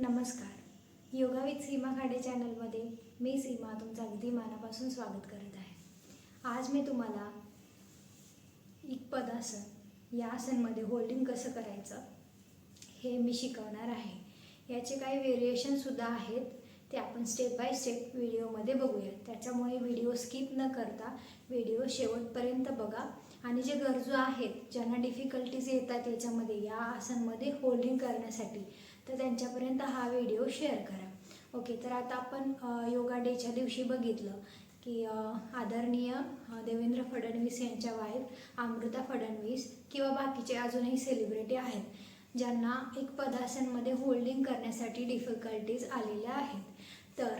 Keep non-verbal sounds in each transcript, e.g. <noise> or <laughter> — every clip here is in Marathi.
नमस्कार. योगा विथ सीमा खाडे चॅनलमध्ये मी सीमा तुमचं अगदी मनापासून स्वागत करत आहे. आज मी तुम्हाला एक पदासन या आसनमध्ये होल्डिंग कसं करायचं हे मी शिकवणार आहे. याचे काही व्हेरिएशनसुद्धा आहेत. ते आपण स्टेप बाय स्टेप व्हिडिओमध्ये बघूया त्याच्यामुळे व्हिडिओ स्किप न करता व्हिडिओ शेवटपर्यंत बघा. आणि जे गरजू आहेत ज्यांना डिफिकल्टीज येतात याच्यामध्ये या आसनमध्ये होल्डिंग करण्यासाठी तर त्यांच्यापर्यंत हा व्हिडिओ शेअर करा. ओके तर आता आपण योगा डेच्या दिवशी बघितलं की आदरणीय देवेंद्र फडणवीस यांच्या वाईफ अमृता फडणवीस किंवा बाकीचे अजूनही सेलिब्रिटी आहेत ज्यांना एक पदासनमध्ये होल्डिंग करण्यासाठी डिफिकल्टीज आलेल्या आहेत. तर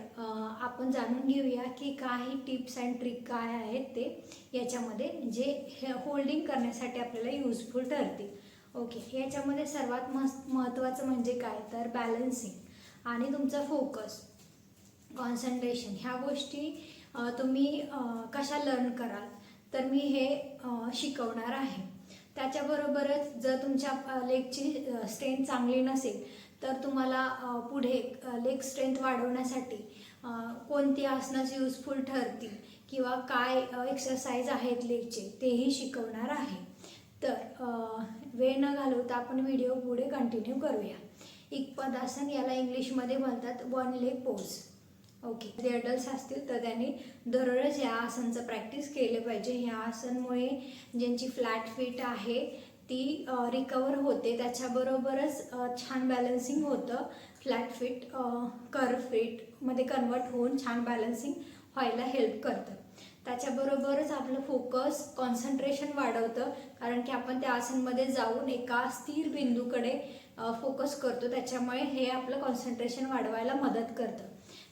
आपण जाणून घेऊया की काही टिप्स अँड ट्रिक काय आहेत ते याच्यामध्ये जे हे होल्डिंग करण्यासाठी आपल्याला युजफुल ठरतील. ओके याच्यामध्ये सर्वात मस्त महत्त्वाचं म्हणजे काय? तर बॅलन्सिंग आणि तुमचा फोकस कॉन्सन्ट्रेशन ह्या गोष्टी तुम्ही कशा लर्न कराल? तर मी हे शिकवणार आहे. त्याच्याबरोबरच जर तुमच्या लेगची स्ट्रेंथ चांगली नसेल तर तुम्हाला पुढे लेग स्ट्रेंथ वाढवण्यासाठी कोणती आसनास युजफुल ठरतील किंवा काय एक्सरसाइज आहेत लेगचे तेही शिकवणार आहे. तर वेळ न घालवता आपण व्हिडिओ पुढे कंटिन्यू करूया. एक पदासन याला इंग्लिशमध्ये म्हणतात वन लेग पोज ओके जे अडल्ट्स असतील तर त्यांनी दररोज या आसनचं प्रॅक्टिस केलं पाहिजे. ह्या आसनमुळे ज्यांची फ्लॅट फिट आहे ती रिकवर होते. त्याच्याबरोबरच छान बॅलन्सिंग होतं. फ्लॅट फिट कर फिटमध्ये कन्वर्ट होऊन छान बॅलन्सिंग व्हायला हेल्प करतं. त्याच्याबरोबरच आपलं फोकस कॉन्सन्ट्रेशन वाढवतं. कारण की आपण त्या आसनमध्ये जाऊन एका स्थिर बिंदूकडे फोकस करतो. त्याच्यामुळे हे आपलं कॉन्सन्ट्रेशन वाढवायला मदत करतं.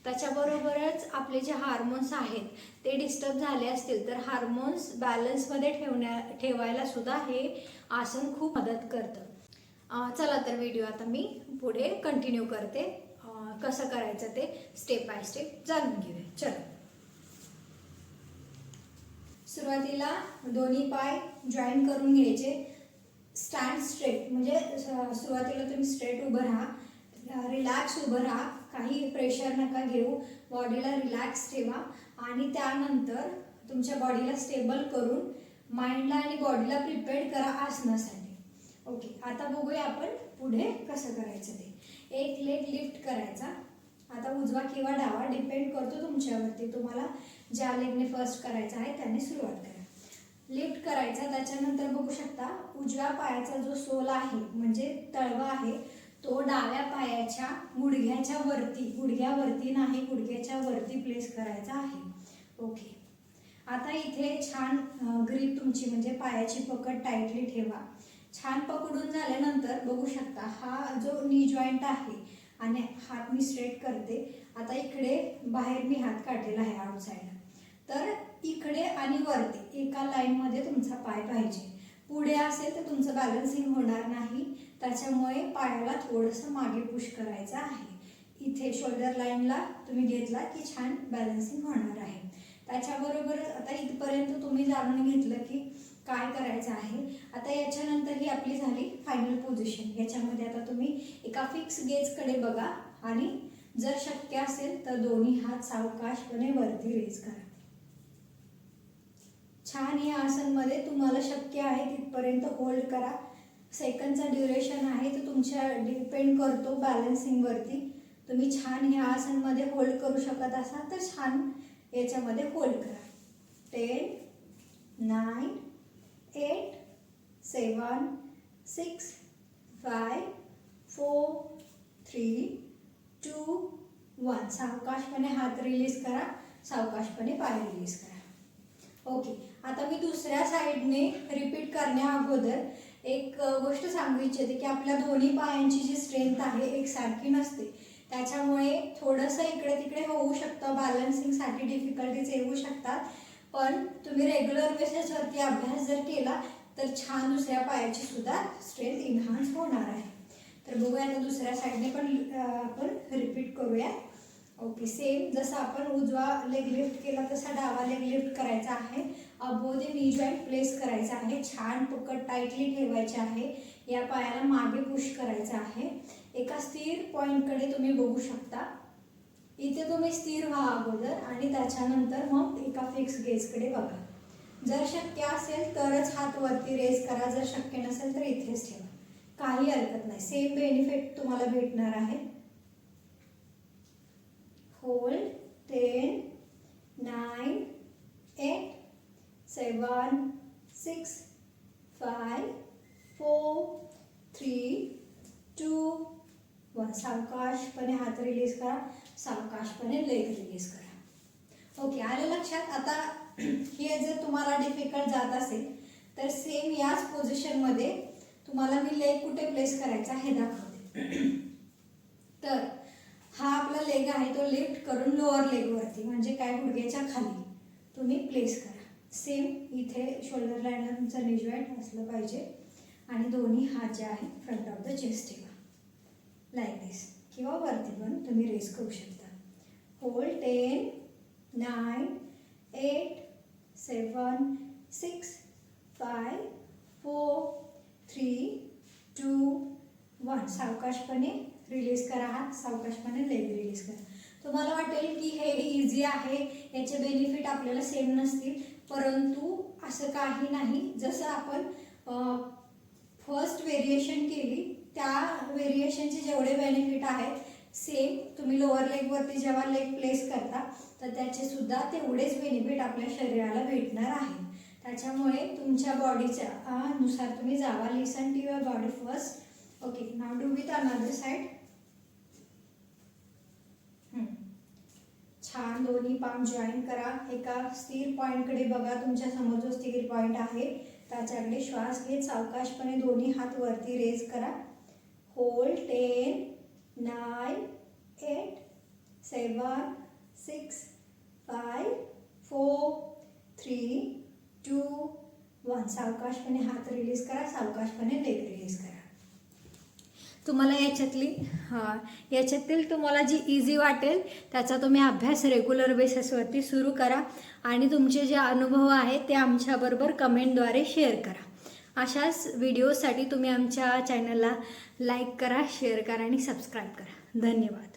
त्याच्याबरोबरच आपले जे हार्मोन्स आहेत ते डिस्टर्ब झाले असतील तर हार्मोन्स बॅलन्समध्ये ठेवण्या ठेवायला सुद्धा हे आसन खूप मदत करतं. चला तर व्हिडिओ आता मी पुढे कंटिन्यू करते. कसं करायचं ते स्टेप बाय स्टेप जाणून घेऊया. चला. सुरुवातीला दोन्ही पाय जॉईन करून घ्यायचे. स्टँड स्ट्रेट म्हणजे सुरुवातीला तुम्ही स्ट्रेट उभं राहा. रिलॅक्स उभं राहा. काही प्रेशर नका घेऊ. बॉडीला रिलॅक्स ठेवा. आणि त्यानंतर तुमच्या बॉडीला स्टेबल करून माइंडला आणि बॉडीला प्रिपेअर करा आसनासाठी. ओके आता बघूया आपण पुढे कसं करायचं ते. एक लेग लिफ्ट करायचा. आता उजवा किंवा डावा डिपेंड करतो तुमच्यावरती. तुम्हाला ज्या लेगने फर्स्ट करायचा आहे त्याने सुरुवात करा. लिफ्ट करायचा त्याच्यानंतर बघू शकता उजव्या पायाचा जो सोल आहे म्हणजे तळवा आहे तो डाव्या पायाच्या गुडघ्याच्या वरती गुडघ्यावरती नाही गुडघ्याच्या वरती प्लेस करायचा आहे. ओके आता इथे छान ग्रीप तुमची म्हणजे पायाची पकड टाईटली ठेवा. छान पकडून झाल्यानंतर बघू शकता हा जो नी जॉईंट आहे आणि हात मी स्ट्रेट करते. आता इकडे बाहेर मी हात काढलेला आहे आउटसाईडला तर इकडे आणि वरती एका लाईनमध्ये तुमचा पाय पाहिजे. पुढे असेल तर तुमचं बॅलन्सिंग होणार नाही. त्याच्यामुळे पायाला थोडंसं मागे पुश करायचं आहे. इथे शोल्डर लाईनला तुम्ही घेतला की छान बॅलन्सिंग होणार आहे. त्याच्याबरोबरच आता इथपर्यंत तुम्ही जाणून घेतलं की काय करायचं आहे. आता याच्यानंतर ही आपली झाली फायनल पोझिशन याच्यामध्ये आता तुम्ही एका फिक्स गेजकडे बघा आणि जर शक्य असेल तर दोन्ही हात सावकाशपणे वरती रेज करा. छान या आसनमध्ये तुम्हाला शक्य आहे तिथपर्यंत होल्ड करा. सेकंडचा ड्युरेशन आहे तो तुमच्या डिपेंड करतो बॅलन्सिंगवरती तुम्ही छान ह्या आसनमध्ये होल्ड करू शकत असाल तर छान याच्यामध्ये होल्ड करा. Ten nine eight seven six five four three two one सावकाशपणे हात रिलीज करा सावकाशपणे पाय रिलीज करा. ओके आता मी दुसऱ्या साईडने रिपीट करण्या अगोदर एक गोष्ट सांगू इच्छिते की आपल्या दोन्ही पायांची जी स्ट्रेंथ आहे एकसारखी नसते. त्याच्यामुळे थोडंसं इकडे तिकडे होऊ शकतं बॅलन्सिंगसाठी डिफिकल्टीज येऊ शकतात. पण तुम्ही रेग्युलर बेसिसवरती अभ्यास जर केला तर छान दुसऱ्या पायाची सुद्धा स्ट्रेंथ इन्हान्स होणार आहे. तर बघूया आता दुसऱ्या साईडने पण आपण रिपीट करूया. ओके सेम जसं आपण उजवा लेग लिफ्ट केला तसा डावा लेग लिफ्ट करायचा आहे. अबोधे नी जॉईंट प्लेस करायचा आहे. छान पकड टाईटली ठेवायचे आहे. या पायाला मागे पुश करायचं आहे. एका स्थिर पॉईंटकडे तुम्ही बघू शकता. इथे तुम्ही स्थिर व्हा अगोदर आणि त्याच्यानंतर मग एका फिक्स गेजकडे बघा. जर शक्य असेल तरच हात वरती रेस करा. जर शक्य नसेल तर इथेच ठेवा. काही हरकत नाही. सेम बेनिफिट तुम्हाला भेटणार आहे. Hold ten nine eight seven six five four three two one सावकाशपणे हात रिलीज करा. सावकाशपणे लेग रिलीज करा. ओके आलं लक्षात? आता <clears throat> हे जर तुम्हाला डिफिकल्ट जात असेल तर सेम याच पोझिशनमध्ये तुम्हाला मी लेग कुठे प्लेस करायचा हे दाखवते. <clears throat> तर हा आपला लेग आहे तो लिफ्ट करून लोअर लेगवरती म्हणजे काय? गुडघ्याच्या खाली. तुम्ही प्लेस करा. सेम इथे शोल्डर लाईनला तुमचं नी जॉईंट असलं पाहिजे. आणि दोन्ही हात जे आहे फ्रंट ऑफ द चेस्ट ठेवा. लाईक दिस किंवा वरती पण तुम्ही रेस करू शकता. Hold ten nine eight seven six five four three two one सावकाशपणे release करा हात. सावकाशपणे लेग रिलीज करा. तुम्हाला वाटेल की हे इझी आहे. याचे बेनिफिट आपल्याला सेम नसतील. परंतु असं काही नाही. जसं आपण फर्स्ट व्हेरिएशन केली त्या व्हेरिएशनचे जेवढे बेनिफिट आहेत सेम तुम्ही लोअर लेगवरती जेव्हा लेग प्लेस करता तर त्याचे सुद्धा तेवढेच बेनिफिट आपल्या शरीराला भेटणार आहे. त्याच्यामुळे तुमच्या बॉडीच्या नुसार तुम्ही जावा. Listen to your body first okay now do with another side छान दोन्ही पाम जॉईन करा. एका स्थिर पॉईंटकडे बघा तुमच्यासमोर जो स्थिर पॉईंट आहे त्याच्याकडे श्वास घेत सावकाशपणे दोन्ही हात वरती रेज करा. Hold ten nine eight seven six five four three two one सावकाशपणे हात रिलीज करा सावकाशपणे लेग रिलीज करा. तुम्हाला याच्यातली हां याच्यातील तुम्हाला जी इझी वाटेल त्याचा तुम्ही अभ्यास रेग्युलर बेसिसवरती सुरू करा आणि तुमचे जे अनुभव आहेत ते आमच्याबरोबर कमेंटद्वारे शेअर करा. अशाच व्हिडिओसाठी तुम्ही आमच्या चॅनलला लाईक करा शेअर करा आणि सबस्क्राईब करा. धन्यवाद.